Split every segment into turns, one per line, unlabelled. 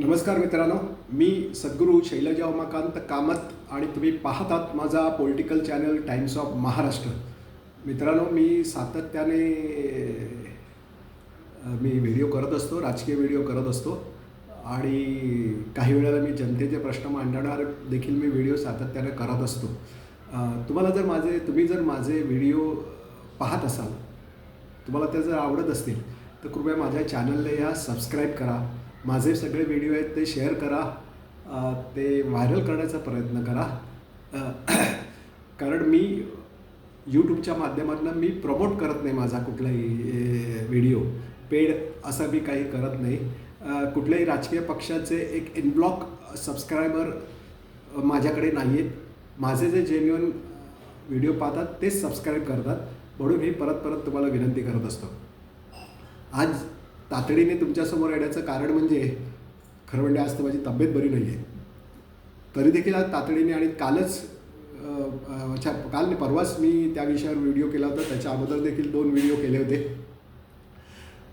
नमस्कार मित्रांनो मी सद्गुरू शैलजा उमाकांत कामत आणि तुम्ही पाहतात माझा political channel times of Maharashtra मित्रांनो मी सातत्याने मी व्हिडिओ करत असतो राजकीय व्हिडिओ करत असतो. आणि काही वेळेला मी जनतेचे प्रश्न मांडणार देखील मी व्हिडिओ सातत्याने करत असतो. तुम्हाला जर माझे तुम्ही जर माझे व्हिडिओ पाहत असाल तुम्हाला ते जर आवडत असतील तर कृपया माझ्या चॅनलला या सबस्क्राईब करा. माझे सगळे व्हिडिओ आहेत ते शेअर करा. ते व्हायरल करण्याचा प्रयत्न करा. कारण मी यूट्यूबच्या माध्यमातून मी प्रमोट करत नाही माझा कुठलाही व्हिडिओ पेड असं मी काही करत नाही. कुठल्याही राजकीय पक्षाचे एक इनब्लॉक सबस्क्रायबर माझ्याकडे नाही आहेत माझे जे जेन्युअन व्हिडिओ पाहतात तेच सबस्क्राईब करतात. म्हणून मी परत परत तुम्हाला विनंती करत असतो. आज तातडीने तुमच्यासमोर येण्याचं कारण म्हणजे खरं म्हणजे आज तर माझी तब्येत बरी नाही आहे तरी देखील आज तातडीने आणि कालच अच्छा काल परवाच मी त्या विषयावर व्हिडिओ केला होता. त्याच्या अगोदर देखील दोन व्हिडिओ केले होते.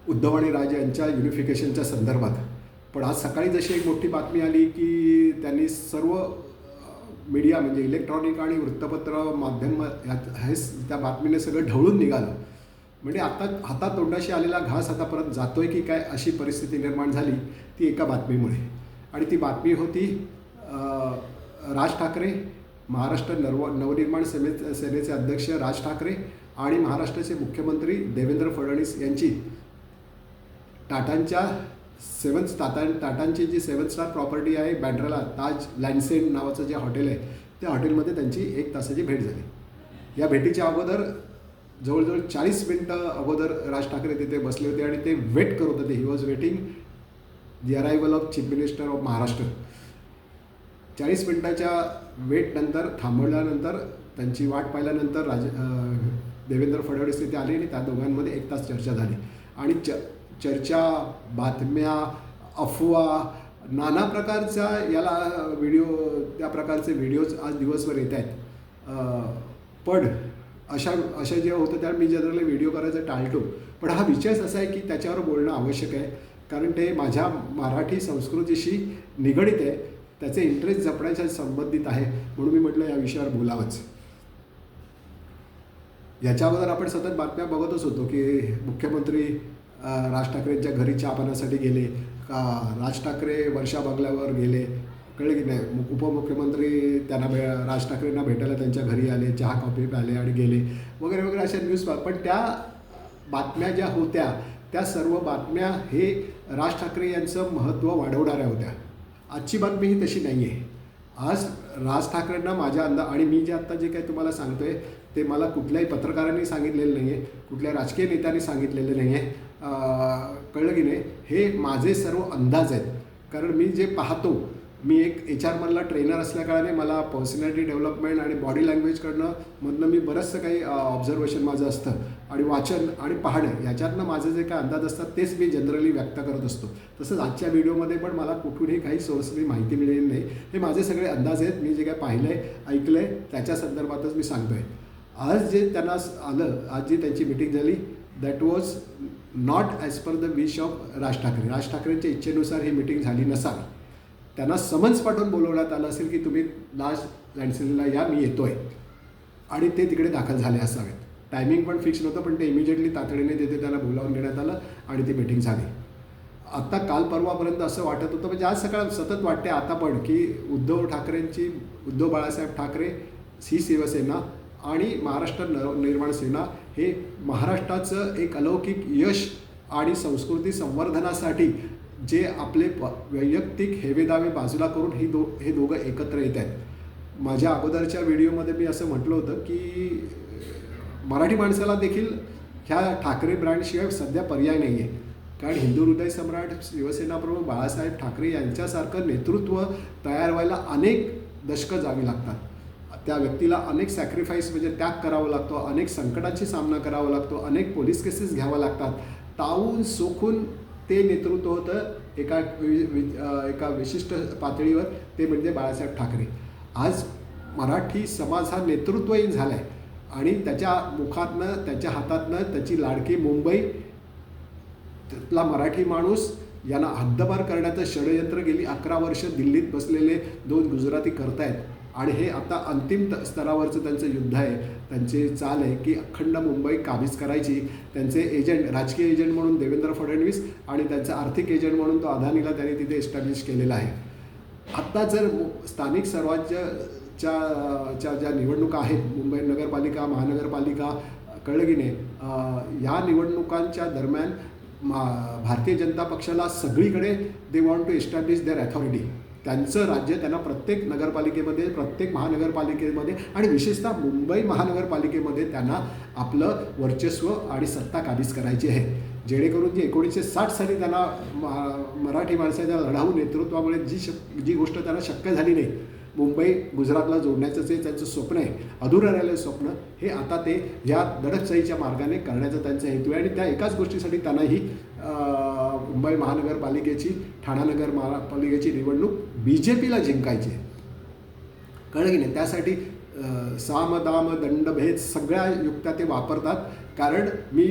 उद्धव आणि राज यांच्या युनिफिकेशनच्या संदर्भात. पण आज सकाळी जशी एक मोठी बातमी आली की त्यांनी सर्व मीडिया म्हणजे इलेक्ट्रॉनिक आणि वृत्तपत्र माध्यम ह्यात हे त्या बातमीने सगळं ढवळून निघालं. म्हणजे आता हातात तोंडाशी आलेला घास आता परत जातोय की काय अशी परिस्थिती निर्माण झाली ती एका बातमीमुळे. आणि ती बातमी होती राज ठाकरे महाराष्ट्र नव नवनिर्माण सेने सेनेचे अध्यक्ष राज ठाकरे आणि महाराष्ट्राचे मुख्यमंत्री देवेंद्र फडणवीस यांची. टाटांच्या सेवन टाटा टाटांची जी सेवन स्टार प्रॉपर्टी आहे बँड्राला ताज लँडसेन नावाचं जे हॉटेल आहे त्या हॉटेलमध्ये त्यांची एक तासाची भेट झाली. या भेटीच्या अगोदर जवळजवळ चाळीस मिनटं अगोदर राज ठाकरे तिथे बसले होते आणि ते वेट करत होते. He was waiting the arrival of chief minister of Maharashtra चाळीस मिनटाच्या वेटनंतर थांबवल्यानंतर त्यांची वाट पाहिल्यानंतर राज देवेंद्र फडणवीस तिथे आले आणि त्या दोघांमध्ये एक तास चर्चा झाली. आणि च चर्चा बातम्या अफवा नाना प्रकारच्या याला व्हिडिओ त्या प्रकारचे व्हिडिओज आज दिवसभर येत आहेत. पण अशा अशा जेव्हा होतं त्यावेळी मी जनरली व्हिडिओ करायचं टाळतो. पण हा विषयच असा आहे की त्याच्यावर बोलणं आवश्यक आहे. कारण ते माझ्या मराठी संस्कृतीशी निगडित आहे. त्याचे इंटरेस्ट जपण्याच्या संबंधित आहे. म्हणून मी म्हटलं या विषयावर बोलावंच. याच्या अगोदर आपण सतत बातम्या बघतच होतो की मुख्यमंत्री राज ठाकरेंच्या घरी चहा पाण्यासाठी गेले का? राज ठाकरे वर्षा बंगल्यावर गेले. कळलं की नाही? उपमुख्यमंत्री त्यांना भे राज ठाकरेंना भेटायला त्यांच्या घरी आले चहा कॉफी प्याले आणि गेले. वगैरे वगैरे अशा न्यूज पण त्या बातम्या ज्या होत्या त्या सर्व बातम्या हे राज ठाकरे यांचं महत्त्व वाढवणाऱ्या होत्या. आजची बातमी ही तशी नाही आहे आज राज ठाकरेंना माझ्या अंदा आणि मी जे आत्ता जे काही तुम्हाला सांगतोय ते मला कुठल्याही पत्रकारांनी सांगितलेलं नाही आहे कुठल्या राजकीय नेत्यांनी सांगितलेलं नाही आहे कळलं की नाही? हे माझे सर्व अंदाज आहेत. कारण मी जे पाहतो मी एक एच आरमधला ट्रेनर असल्याकारणाने मला पर्सनॅलिटी डेव्हलपमेंट आणि बॉडी लँग्वेजकडनं मधनं मी बरंचसं काही ऑब्झर्वेशन माझं असतं. आणि वाचन आणि पाहणं याच्यातनं माझे जे काही अंदाज असतात तेच मी जनरली व्यक्त करत असतो. तसंच आजच्या व्हिडिओमध्ये पण मला कुठूनही काही सोर्सनी माहिती मिळेल नाही. हे माझे सगळे अंदाज आहेत. मी जे काय पाहिलं आहे ऐकलं आहे त्याच्या संदर्भातच मी सांगतो आहे आज जे त्यांना आलं आज जी त्यांची मिटिंग झाली that was not as per the wish of Raj Thackeray. Raj ठाकरेंच्या इच्छेनुसार ही मिटिंग झाली नसावी. त्यांना समन्स पाठवून बोलवण्यात आलं असेल की तुम्ही लास्ट लँडसेलला या मी येतोय. आणि ते तिकडे दाखल झाले असावेत. टायमिंग पण फिक्स नव्हतं पण ते इमिजिएटली तातडीने तिथे त्यांना बोलावून घेण्यात आलं आणि ती मिटिंग झाली. आत्ता काल परवापर्यंत असं वाटत होतं म्हणजे आज सकाळ सतत वाटते आता पण की उद्धव ठाकरेंची उद्धव बाळासाहेब ठाकरे ही शिवसेना आणि महाराष्ट्र न निर्माण सेना हे महाराष्ट्राचं एक अलौकिक यश आणि संस्कृती संवर्धनासाठी जे आपले प वैयक्तिक हेवेदावे बाजूला करून ही दो हे दोघं एकत्र येत आहेत. माझ्या अगोदरच्या व्हिडिओमध्ये मी असं म्हटलं होतं की मराठी माणसाला देखील ह्या ठाकरे ब्रँडशिवाय सध्या पर्याय नाही आहे कारण हिंदू हृदय सम्राट शिवसेना प्रमुख बाळासाहेब ठाकरे यांच्यासारखं नेतृत्व तयार व्हायला अनेक दशकं जावी लागतात. त्या व्यक्तीला अनेक सॅक्रिफाईस म्हणजे त्याग करावा लागतो अनेक संकटांशी सामना करावा लागतो अनेक पोलीस केसेस घ्यावा लागतात. तावून सोखून ते नेतृत्व होतं एका वि- वि- एका विशिष्ट पातळीवर ते म्हणजे बाळासाहेब ठाकरे. आज मराठी समाज हा नेतृत्वहीन झाला आहे आणि त्याच्या मुखातनं त्याच्या हातातनं त्याची लाडकी मुंबई त्यातला मराठी माणूस यांना हद्दपार करण्याचं षडयंत्र गेली अकरा वर्ष दिल्लीत बसलेले दोन गुजराती करतायत. आणि हे आता अंतिम त- स्तरावरचं त्यांचं युद्ध आहे. त्यांची चाल आहे की अखंड मुंबई काबीज करायची. त्यांचे एजंट राजकीय एजंट म्हणून देवेंद्र फडणवीस आणि त्यांचा आर्थिक एजंट म्हणून तो अदानीला त्यांनी तिथे एस्टॅब्लिश केलेला आहे. आत्ता जर मु- स्थानिक सर्वांच्या च्या ज्या निवडणुका आहेत मुंबई नगरपालिका महानगरपालिका कळगिने या निवडणुकांच्या दरम्यान मा भारतीय जनता पक्षाला सगळीकडे they want to establish their authority त्यांचं राज्य त्यांना प्रत्येक नगरपालिकेमध्ये प्रत्येक महानगरपालिकेमध्ये आणि विशेषतः मुंबई महानगरपालिकेमध्ये त्यांना आपलं वर्चस्व आणि सत्ता काबीज करायची आहे. जेणेकरून जी एकोणीसशे साठ साली त्यांना मराठी माणसाच्या लढाऊ नेतृत्वामुळे जी शक जी गोष्ट त्यांना शक्य झाली नाही मुंबई गुजरातला जोडण्याचं जे त्यांचं स्वप्न आहे अधुरं राहिलेलं स्वप्न हे आता ते या दडपशाहीच्या मार्गाने करण्याचा त्यांचा हेतू आहे आणि त्या एकाच गोष्टीसाठी त्यांना ही मुंबई महानगरपालिकेची ठाणा नगर महापालिकेची निवडणूक बी जे पीला जिंकायचे. कळलं की नाही? त्यासाठी साम दाम दंडभेद सगळ्या युक्त्या ते वापरतात. कारण मी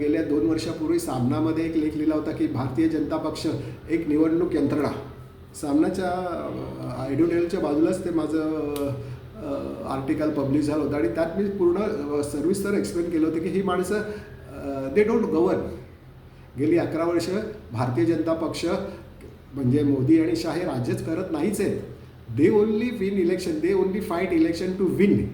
गेल्या दोन वर्षापूर्वी सामनामध्ये एक लेख लिहिला होता की भारतीय जनता पक्ष एक निवडणूक यंत्रणा. सामनाच्या एडिओनियलच्या बाजूलाच ते माझं आर्टिकल पब्लिश झालं होतं. आणि त्यात मी पूर्ण सर्विसर एक्सप्लेन केलं होतं की ही माणसं दे डोंट गव्हर्न गेली अकरा वर्ष भारतीय जनता पक्ष म्हणजे मोदी आणि शाह हे राज्यच करत नाहीच आहेत. They only win election they only fight election to win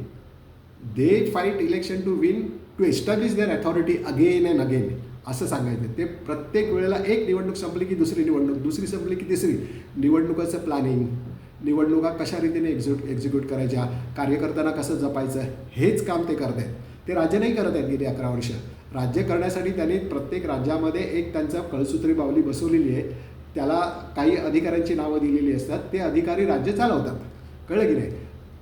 they fight election to win to establish their authority again and again असं सांगायचं. ते प्रत्येक वेळेला एक निवडणूक संपली की दुसरी निवडणूक दुसरी संपली की तिसरी. निवडणुकाचं प्लॅनिंग निवडणुका कशा रीतीने एक्झिक्यूट एक्झिक्यूट करायच्या कार्यकर्त्यांना कसं जपायचं हेच काम ते करत आहेत. ते राज्य नाही करत आहेत गेली अकरा वर्ष. राज्य करण्यासाठी त्यांनी प्रत्येक राज्यामध्ये एक त्यांचा कळसूत्री बावली बसवलेली आहे. त्याला काही अधिकाऱ्यांची नावं दिलेली असतात. ते अधिकारी राज्य चालवतात. कळलं की नाही?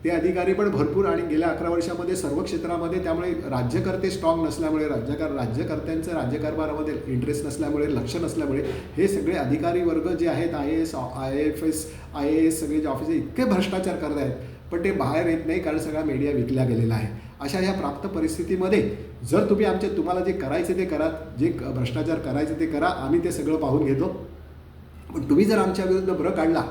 ते अधिकारी पण भरपूर आणि गेल्या अकरा वर्षामध्ये सर्व क्षेत्रामध्ये त्यामुळे राज्यकर्ते स्ट्रॉंग नसल्यामुळे राज्यकार राज्यकर्त्यांचं राज्यकारभारामध्ये इंटरेस्ट नसल्यामुळे लक्ष नसल्यामुळे हे सगळे अधिकारी वर्ग जे आहेत I A S I F S I A S सगळे जे ऑफिस इतके भ्रष्टाचार करत आहेत पण ते बाहेर येत नाही कारण सगळा मीडिया विकला गेलेला आहे. अशा ह्या प्राप्त परिस्थितीमध्ये जर तुम्ही आमचे तुम्हाला जे करायचे ते करा. जे भ्रष्टाचार करायचे ते करा. आम्ही ते सगळं पाहून घेतो. पण तुम्ही जर आमच्या विरुद्ध ब्र काढला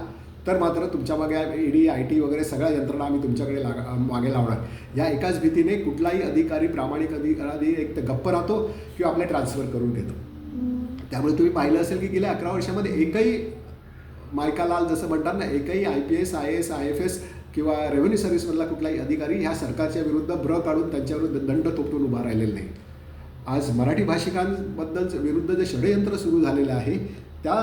तर मात्र तुमच्या मागे डी आय टी वगैरे सगळ्या यंत्रणा आम्ही तुमच्याकडे लाग मागे लावणार. या एकाच भीतीने कुठलाही अधिकारी प्रामाणिक अधिकारी एक तर गप्प राहतो किंवा आपले ट्रान्सफर करून घेतो त्यामुळे तुम्ही पाहिलं असेल की गेल्या अकरा वर्षामध्ये एकही मायकालाल जसं म्हणतात ना एकही I P S I S I F S किंवा रेव्हेन्यू सर्व्हिसमधला कुठलाही अधिकारी ह्या सरकारच्या विरुद्ध ब्र काढून त्यांच्याविरुद्ध दंड थोपटून उभा राहिलेला नाही. आज मराठी भाषिकांबद्दल विरुद्ध जे षडयंत्र सुरू झालेलं आहे त्या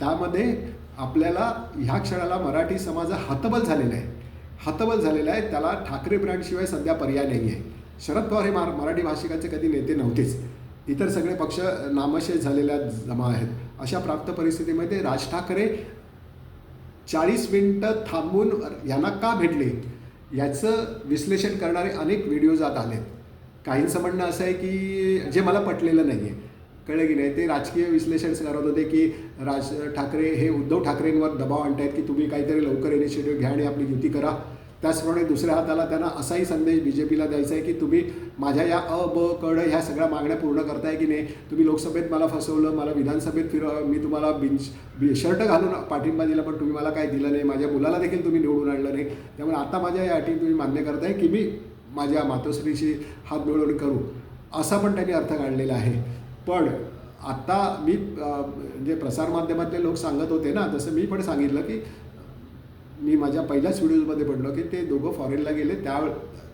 त्यामध्ये आपल्याला ह्या क्षणाला मराठी समाज हतबल झालेला आहे. हतबल झालेला आहे. त्याला ठाकरे ब्रँडशिवाय सध्या पर्याय नाही आहे. शरद पवार हे मार मराठी भाषिकांचे कधी नेते नव्हतेच. इतर सगळे पक्ष नामशेष झालेल्या जमा आहेत. अशा प्राप्त परिस्थितीमध्ये राज ठाकरे चाळीस मिनटं थांबून यांना का भेटले? याचं विश्लेषण करणारे अनेक व्हिडिओज आत आलेत. काहींचं म्हणणं असं आहे की जे मला पटलेलं नाही आहे कळलं की नाही? ते राजकीय विश्लेषण करत होते की राज ठाकरे हे उद्धव ठाकरेंवर दबाव आणतायत की तुम्ही काहीतरी लवकर इनिशिएटिव्ह घ्या आणि आपली युती करा. त्याचप्रमाणे दुसऱ्या हाताला त्यांना असाही संदेश बी जे पीला द्यायचा आहे की तुम्ही माझ्या या अ ब कड ह्या सगळ्या मागण्या पूर्ण करताय की नाही? तुम्ही लोकसभेत मला फसवलं मला विधानसभेत फिर मी तुम्हाला बिंच बी शर्ट घालून पाठिंबा दिला पण तुम्ही मला काय दिलं नाही? माझ्या मुलाला देखील तुम्ही निवडून आणलं नाही. त्यामुळे आता माझ्या या अटी तुम्ही मान्य करताय की मी माझ्या मातोश्रीशी हात मिळवून करू. असा पण त्यांनी अर्थ काढलेला आहे. पण आता मी जे प्रसारमाध्यमातले लोक सांगत होते ना तसं मी पण सांगितलं की मी माझ्या पहिल्याच व्हिडिओमध्ये पडलो की ते दोघं फॉरेनला गेले. त्या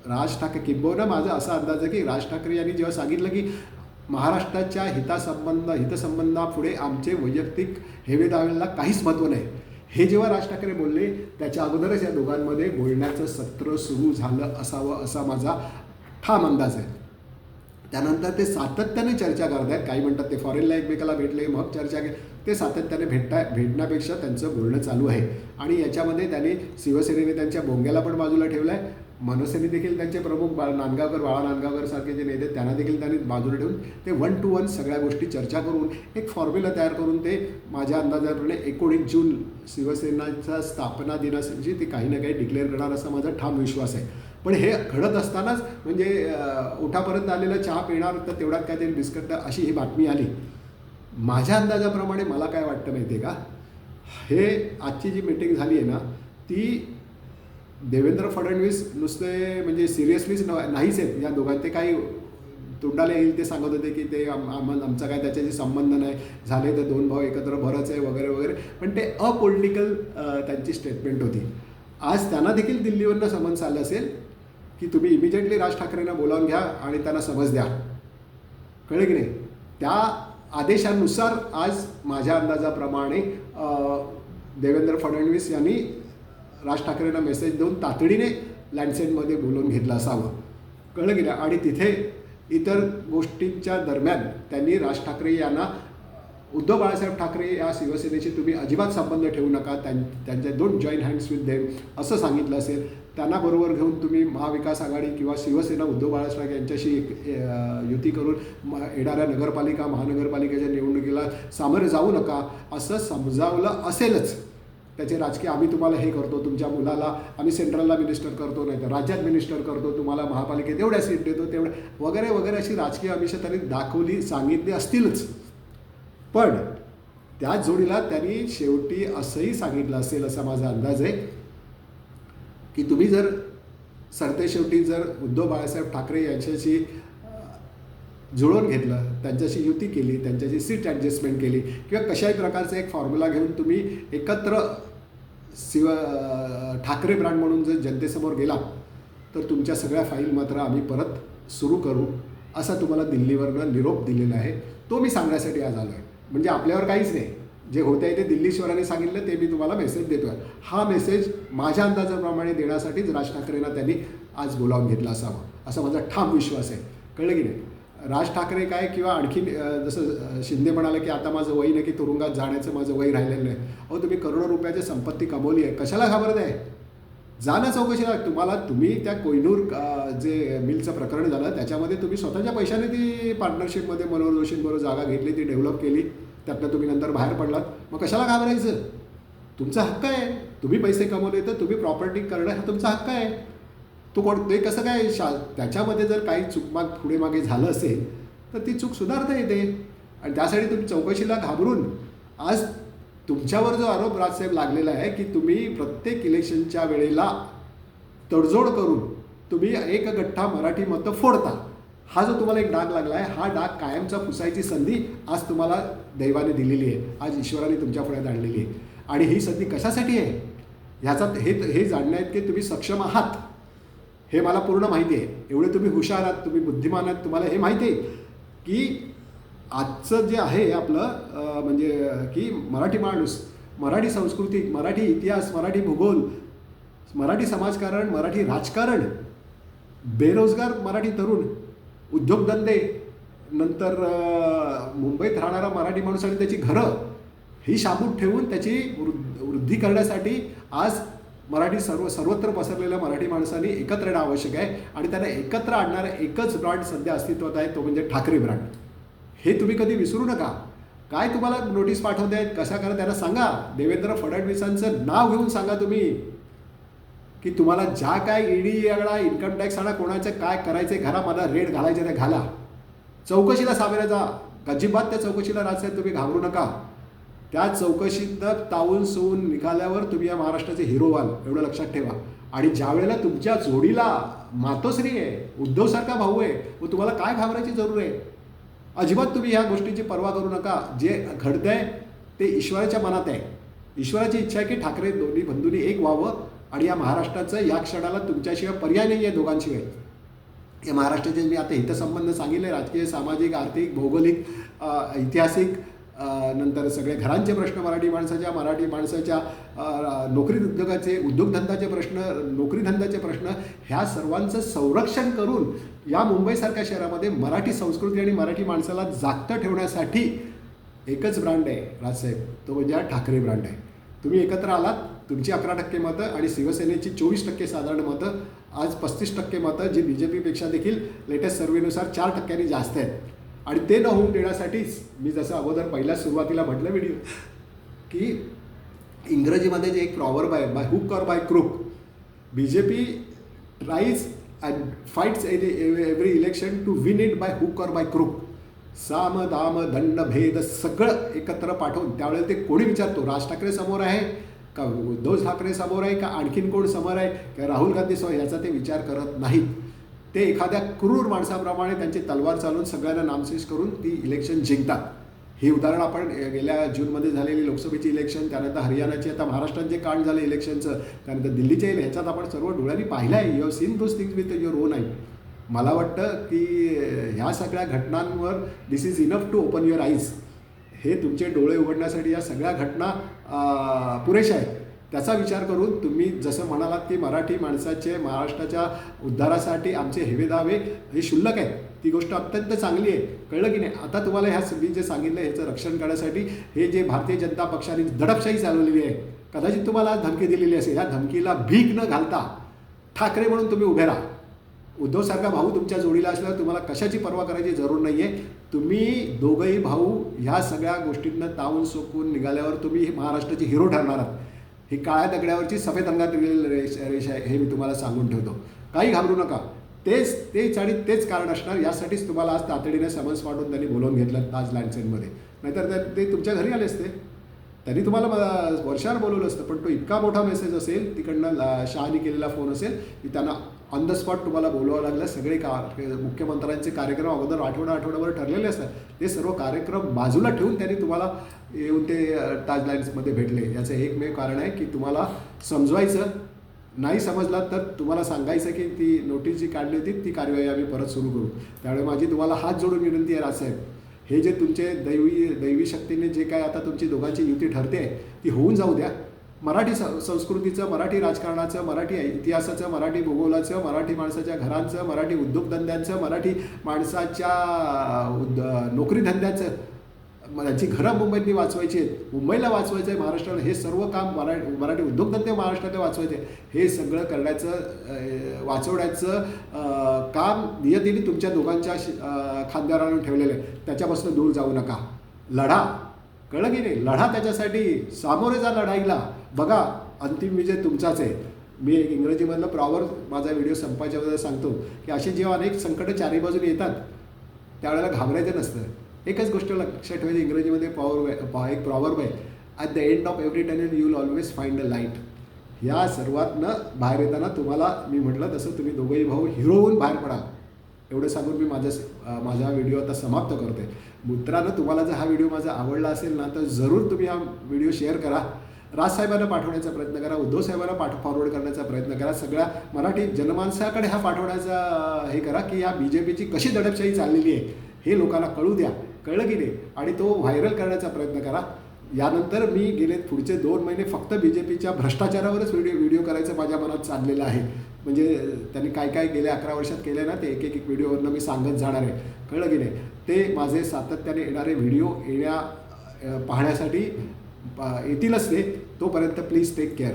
राज ठाकरे किंबहुना माझा असा अंदाज आहे की राज ठाकरे यांनी जेव्हा सांगितलं की महाराष्ट्राच्या हितासंबंध हितसंबंधापुढे आमचे वैयक्तिक हेवे काहीच महत्त्व नाही. हे जेव्हा राज ठाकरे बोलले त्याच्या अगोदरच या दोघांमध्ये बोलण्याचं सत्र सुरू झालं असावं असा माझा ठाम अंदाज आहे. त्यानंतर ते सातत्याने चर्चा करत आहेत काही म्हणतात ते फॉरेनला एकमेकाला भेटले मग चर्चा के ते सातत्याने भेटता भेटण्यापेक्षा त्यांचं बोलणं चालू आहे. आणि याच्यामध्ये त्यांनी शिवसेनेने त्यांच्या बोंग्याला पण बाजूला ठेवलं आहे मनसेने देखील त्यांचे प्रमुख बाळ नांदगावकर बाळा नांदगावकर सारखे जे नेते त्यांना देखील त्यांनी बाजूला ठेवून ते वन टू वन सगळ्या गोष्टी चर्चा करून एक फॉर्म्युला तयार करून ते माझ्या अंदाजाप्रमाणे एकोणीस जून शिवसेनाचा स्थापना दिनाची ते काही ना काही डिक्लेअर करणार असा माझा ठाम विश्वास आहे. पण हे घडत असतानाच म्हणजे उठापर्यंत आलेला चहा पिणार तर तेवढ्यात काय तरी बिस्कट अशी ही बातमी आली. माझ्या अंदाजाप्रमाणे मला काय वाटतं माहिती आहे का? हे आजची जी मीटिंग झाली आहे ना ती देवेंद्र फडणवीस नुसते म्हणजे सिरियसलीच न नाहीच आहेत. या दोघांत ते काही तोंडाला येईल ते सांगत होते की ते आम आमचा काय त्याच्याशी संबंध नाही. झाले तर दोन भाऊ एकत्र भरच आहे वगैरे वगैरे. पण ते अपोलिटिकल त्यांची स्टेटमेंट होती. आज त्यांना देखील दिल्लीवरनं समन्स आलं असेल. की तुम्ही इमिजिएटली राज ठाकरेंना बोलावून घ्या आणि त्यांना समज द्या. कळलं की नाही? त्या आदेशानुसार आज माझ्या अंदाजाप्रमाणे देवेंद्र फडणवीस यांनी राज ठाकरेंना मेसेज देऊन तातडीने लँडसेटमध्ये बोलवून घेतलं असावं. कळलं की नाही? आणि तिथे इतर गोष्टींच्या दरम्यान त्यांनी राज ठाकरे यांना उद्धव बाळासाहेब ठाकरे या शिवसेनेशी तुम्ही अजिबात संबंध ठेवू नका. त्यां त्यांचे don't join hands with them असं सांगितलं असेल. त्यांना बरोबर घेऊन तुम्ही महाविकास आघाडी किंवा शिवसेना उद्धव बाळासाहेब यांच्याशी एक, युती करून म येणाऱ्या नगरपालिका महानगरपालिकेच्या निवडणुकीला सामोरे जाऊ नका असं समजावलं असेलच. त्याचे राजकीय आम्ही तुम्हाला हे करतो तुमच्या मुलाला आम्ही सेंट्रलला मिनिस्टर करतो नाही तर राज्यात मिनिस्टर करतो तुम्हाला महापालिकेत एवढ्या सीट देतो तेवढ्या वगैरे वगैरे अशी राजकीय आमिषं त्यांनी दाखवली सांगितली असतीलच. पण त्याच जोडीला त्यांनी शेवटी असंही सांगितलं असेल असा माझा अंदाज आहे. की तुम्ही जर सरतेशेवटी जर उद्धव बाळासाहेब ठाकरे यांच्याशी जुळवून घेतलं त्यांच्याशी युती केली त्यांच्याशी सीट ॲडजस्टमेंट केली किंवा कशाही प्रकारचा एक फॉर्म्युला घेऊन तुम्ही एकत्र शिव ठाकरे ब्रँड म्हणून जर जनतेसमोर गेला तर तुमच्या सगळ्या फाईल मात्र आम्ही परत सुरू करू असा तुम्हाला दिल्लीवरनं निरोप दिलेला आहे. तो मी सांगण्यासाठी आज आलो आहे म्हणजे आपल्यावर काहीच नाही. जे होते आहे ते दिल्लीश्वरांनी सांगितलं ते मी तुम्हाला मेसेज देतोय. हा मेसेज माझ्या अंदाजाप्रमाणे देण्यासाठीच राज ठाकरेंना त्यांनी आज बोलावून घेतला असावा असा माझा ठाम विश्वास आहे. कळलं की नाही? राज ठाकरे काय किंवा आणखी जसं शिंदे म्हणाले की आता माझं वय नाही की तुरुंगात जाण्याचं माझं वय राहिलेलं नाही. अहो तुम्ही करोडो रुपयाची संपत्ती कमवली आहे. कशाला घाबरत आहे? जाण्या चौकशीला. तुम्हाला तुम्ही त्या कोयनूर जे मिलचं प्रकरण झालं त्याच्यामध्ये तुम्ही स्वतःच्या पैशाने ती पार्टनरशिपमध्ये मनोहर जोशींबरोबर जागा घेतली ती डेव्हलप केली. त्यातनं तुम्ही नंतर बाहेर पडलात. मग कशाला घाबरायचं? तुमचा हक्क आहे. तुम्ही पैसे कमवले तर तुम्ही प्रॉपर्टी करणं हा तुमचा हक्क आहे. तो कोण ते कसं काय शा त्याच्यामध्ये जर काही चुकमाग पुढे मागे झालं असेल तर ती चूक सुधारता येते. आणि त्यासाठी तुम्ही चौकशीला घाबरून आज तुमच्यावर जो आरोप राजसाहेब लागलेला आहे की तुम्ही प्रत्येक इलेक्शनच्या वेळेला तडजोड करून तुम्ही एक गठ्ठा मराठी मतं फोडता. हा जो तुम्हाला एक डाग लागला आहे हा डाग कायमचा पुसायची संधी आज तुम्हाला दैवाने दिलेली आहे. आज ईश्वराने तुमच्या पुढ्यात आणलेली आहे. आणि ही संधी कशासाठी आहे? ह्याचा हे हे जाणण्यात की तुम्ही सक्षम आहात हे मला पूर्ण माहिती आहे. एवढे तुम्ही हुशार आहात तुम्ही बुद्धिमान आहात तुम्हाला हे माहिती आहे की आजचं जे आहे आपलं म्हणजे की मराठी माणूस मराठी संस्कृती मराठी इतिहास मराठी भूगोल मराठी समाजकारण मराठी राजकारण बेरोजगार मराठी तरुण उद्योगधंदे नंतर मुंबईत राहणारा मराठी माणूस आणि त्याची घरं ही शाबूत ठेवून त्याची वृद्ध वृद्धी करण्यासाठी आज मराठी सर्व सर्वत्र पसरलेल्या मराठी माणसांनी एकत्र येणं आवश्यक आहे आणि त्यांना एकत्र आणणारं एकच ब्रँड सध्या अस्तित्वात आहे तो म्हणजे ठाकरे ब्रँड. हे तुम्ही कधी विसरू नका. काय तुम्हाला नोटीस पाठवत आहेत कशा करा त्यांना सांगा. देवेंद्र फडणवीसांचं नाव घेऊन सांगा तुम्ही. की तुम्हाला ज्या काय ईडी आकडा इन्कम टॅक्स आणा कोणाचं काय करायचं घरा मला रेट घालायचे ते घाला. चौकशीला सामोरे जा. अजिबात त्या चौकशीला राजसाहेब तुम्ही घाबरू नका. त्या चौकशीतनं तावून सोवून निघाल्यावर तुम्ही या महाराष्ट्राचे हिरो व्हाल एवढं लक्षात ठेवा. आणि ज्या वेळेला तुमच्या जोडीला मातोश्री आहे उद्धवसारखा भाऊ आहे व तुम्हाला काय घाबरायची जरूर आहे? अजिबात तुम्ही ह्या गोष्टीची पर्वा करू नका. जे घडतंय ते ईश्वराच्या मनात आहे. ईश्वराची इच्छा आहे की ठाकरे दोन्ही बंधूंनी एक व्हावं. आणि या महाराष्ट्राचं या क्षणाला तुमच्याशिवाय पर्याय नाही आहे दोघांशिवाय. या महाराष्ट्राचे मी आता हितसंबंध सांगितले राजकीय सामाजिक आर्थिक भौगोलिक ऐतिहासिक नंतर सगळे घरांचे प्रश्न मराठी माणसाच्या मराठी माणसाच्या नोकरी उद्योगाचे उद्योगधंदाचे प्रश्न नोकरीधंदाचे प्रश्न ह्या सर्वांचं संरक्षण करून या मुंबईसारख्या शहरामध्ये मराठी संस्कृती आणि मराठी माणसाला जागतं ठेवण्यासाठी एकच ब्रँड आहे राजसाहेब तो म्हणजे हा ठाकरे ब्रँड आहे. तुम्ही एकत्र आलात? तुमची अकरा टक्के मतं आणि शिवसेनेची चोवीस टक्के साधारण मतं आज पस्तीस टक्के मतं जी बी जे पीपेक्षा देखील लेटेस्ट सर्वेनुसार चार टक्क्यांनी जास्त आहेत. आणि ते न होऊन देण्यासाठीच मी जसं अगोदर पहिल्या सुरुवातीला म्हटलं व्हिडिओ की इंग्रजीमध्ये जे एक प्रॉवर्ब आहे by hook or by crook B J P tries and fights every election to win it by hook or by crook साम दाम दंड भेद सगळं एकत्र पाठवून त्यावेळेला ते कोणी विचारतो? राज ठाकरे समोर आहे का उद्धव ठाकरे समोर आहे का आणखीन कोण समोर आहे? का राहुल गांधी समोर? याचा ते विचार करत नाहीत. ते एखाद्या क्रूर माणसाप्रमाणे त्यांची तलवार चालून सगळ्यांना नामशेष करून ती इलेक्शन जिंकतात. ही उदाहरण आपण गेल्या जूनमध्ये झालेली लोकसभेची इलेक्शन त्यानंतर हरियाणाची आता महाराष्ट्रात जे कांड झालं इलेक्शनचं त्यानंतर दिल्लीच्या ह्याच्यात आपण सर्व डोळ्यांनी पाहिलं आहे your seen those things with your own आहे मला वाटतं की ह्या सगळ्या घटनांवर this is enough to open your eyes हे तुमचे डोळे उघडण्यासाठी या सगळ्या घटना पुरेशा आहेत. त्याचा विचार करून तुम्ही जसं म्हणालात की मराठी माणसाचे महाराष्ट्राच्या उद्धारासाठी आमचे हेवे दावे हे शुल्लक आहेत. ती गोष्ट अत्यंत चांगली आहे. कळलं की नाही? आता तुम्हाला ह्या मी जे सांगितलं ह्याचं रक्षण करण्यासाठी हे जे भारतीय जनता पक्षाने दडपशाही चालवलेली आहे कदाचित तुम्हाला आज धमकी दिलेली असेल. या धमकीला भीक न घालता ठाकरे म्हणून तुम्ही उभे राहा. उद्धवसारखा भाऊ तुमच्या जोडीला असल्यावर तुम्हाला कशाची पर्वा करायची जरूर नाही आहे तुम्ही दोघंही भाऊ ह्या सगळ्या गोष्टींना तावून सोकून निघाल्यावर तुम्ही महाराष्ट्राचे हिरो ठरणार आहात. ही काळ्या दगड्यावरची सफेद रंगात लिहिलेली रेष रेषा आहे हे मी तुम्हाला सांगून ठेवतो. काही घाबरू नका. तेच तेच आणि तेच कारण असणार यासाठीच तुम्हाला आज तातडीने समन्स पाठवून त्यांनी बोलवून घेतलं ताज लँडसेनमध्ये नाहीतर ते- तुमच्या घरी आले असते. त्यांनी तुम्हाला वर्षावर बोलवलं असतं पण तो इतका मोठा मेसेज असेल तिकडनं ला- शहानी केलेला फोन असेल की त्यांना ऑन द स्पॉट तुम्हाला बोलवावं लागलं. सगळे का मुख्यमंत्र्यांचे कार्यक्रम अगोदर आठवडा आठवड्यावर ठरलेले असतात. ते सर्व कार्यक्रम बाजूला ठेवून त्यांनी तुम्हाला येऊन ते ताज लाईन्समध्ये भेटले. याचं एकमेव कारण आहे की तुम्हाला समजवायचं. नाही समजला तर तुम्हाला सांगायचं की ती नोटीस जी काढली होती ती कार्यवाही आम्ही परत सुरू करू. त्यामुळे माझी तुम्हाला हात जोडून विनंती आहे राजसाहेब. हे जे तुमचे दैवी दैवी शक्तीने जे काय आता तुमची दोघांची युती ठरते आहे ती होऊन जाऊ द्या. मराठी स संस्कृतीचं मराठी राजकारणाचं मराठी इतिहासाचं मराठी भूगोलाचं मराठी माणसाच्या घरांचं मराठी उद्योगधंद्यांचं मराठी माणसाच्या उद नोकरीधंद्याचं म- घरं मुंबईतली वाचवायची आहेत. मुंबईला वाचवायचं आहे महाराष्ट्राला हे सर्व काम मरा मराठी उद्योगधंदे महाराष्ट्रातले वाचवायचे हे सगळं करण्याचं वाचवण्याचं काम नियतीने तुमच्या दोघांच्या खांद्यावर आणून ठेवलेलं आहे. त्याच्यापासून दूर जाऊ नका. लढा. कळलं की नाही? लढा त्याच्यासाठी. सामोरे जा लढाईला. बघा अंतिम विजय तुमचाच आहे. मी एक इंग्रजीमधलं प्रॉवर माझा व्हिडिओ संपायच्या वेळेला सांगतो की असे जेव्हा अनेक संकटं चारी बाजूने येतात त्यावेळेला घाबरायचं नसतं. एकच गोष्ट लक्षात ठेवायची इंग्रजीमध्ये पॉवर एक प्रॉवर्ब आहे at the end of every tunnel you will always find a light या सर्वातनं बाहेर येताना तुम्हाला मी म्हटलं तसं तुम्ही दोघंही भाऊ हिरो होऊन बाहेर पडा. एवढं सांगून मी माझ्या माझा व्हिडिओ आता समाप्त करते मित्रांनो तुम्हाला जर हा व्हिडिओ माझा आवडला असेल ना तर जरूर तुम्ही हा व्हिडिओ शेअर करा. राजसाहेबांना पाठवण्याचा प्रयत्न करा उद्धव साहेबांना पाठ फॉरवर्ड करण्याचा प्रयत्न करा. सगळ्या मराठी जनमानसाकडे हा पाठवण्याचा हे करा की या बी जे पीची कशी दडपशाही चाललेली आहे हे लोकांना कळू द्या कळलं की नाही आणि तो व्हायरल करण्याचा प्रयत्न करा. यानंतर मी गेले पुढचे दोन महिने फक्त बी जे पीच्या भ्रष्टाचारावरच व्हिडिओ व्हिडिओ करायचं माझ्या मनात चाललेलं आहे. म्हणजे त्यांनी काय काय गेल्या अकरा वर्षात केलं ना ते एक एक एक व्हिडिओवरनं मी सांगत जाणार आहे. कळलं की नाही? ते माझे सातत्याने येणारे व्हिडिओ येण्या पाहण्यासाठी येतीलच ते. तोपर्यंत प्लीज टेक केअर